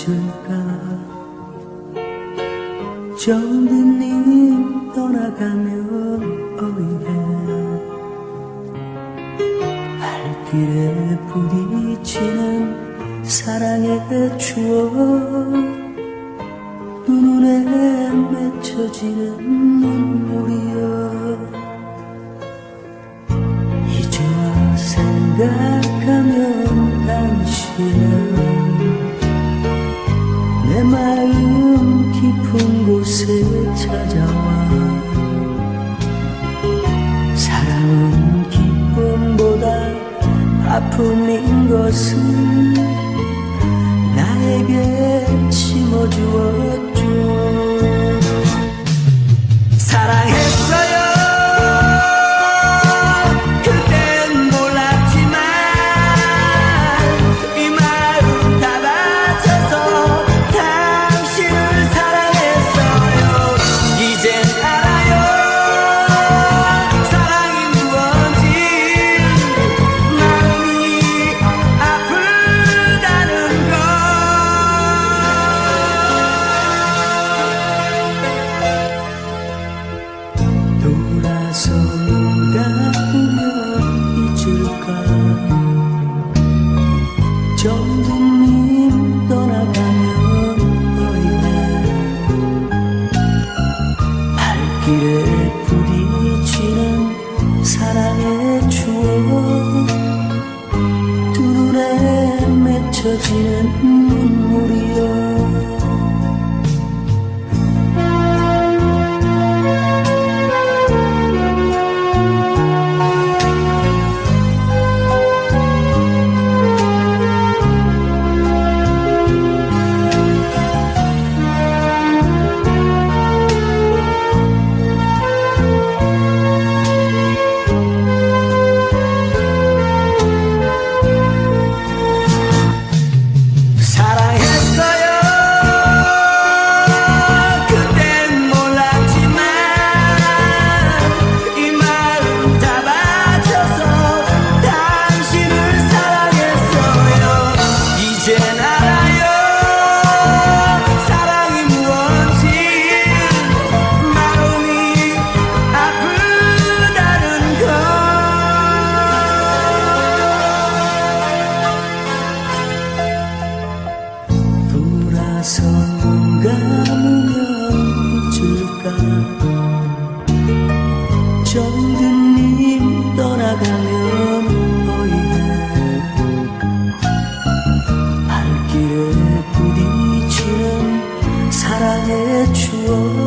잊을까? 정든님 떠나가면 어이해 발길에 부딪히는 사랑의 추억. 눈에 맺혀지는 눈물이여. 이제와 생각 마음 깊은 곳에 찾아와. 사랑은 기쁨보다 아픔인 것을 这几 서 눈 감으면 잊을까? 정든 님 떠나가면 너희는 발길에 부딪히는 사랑의 추억.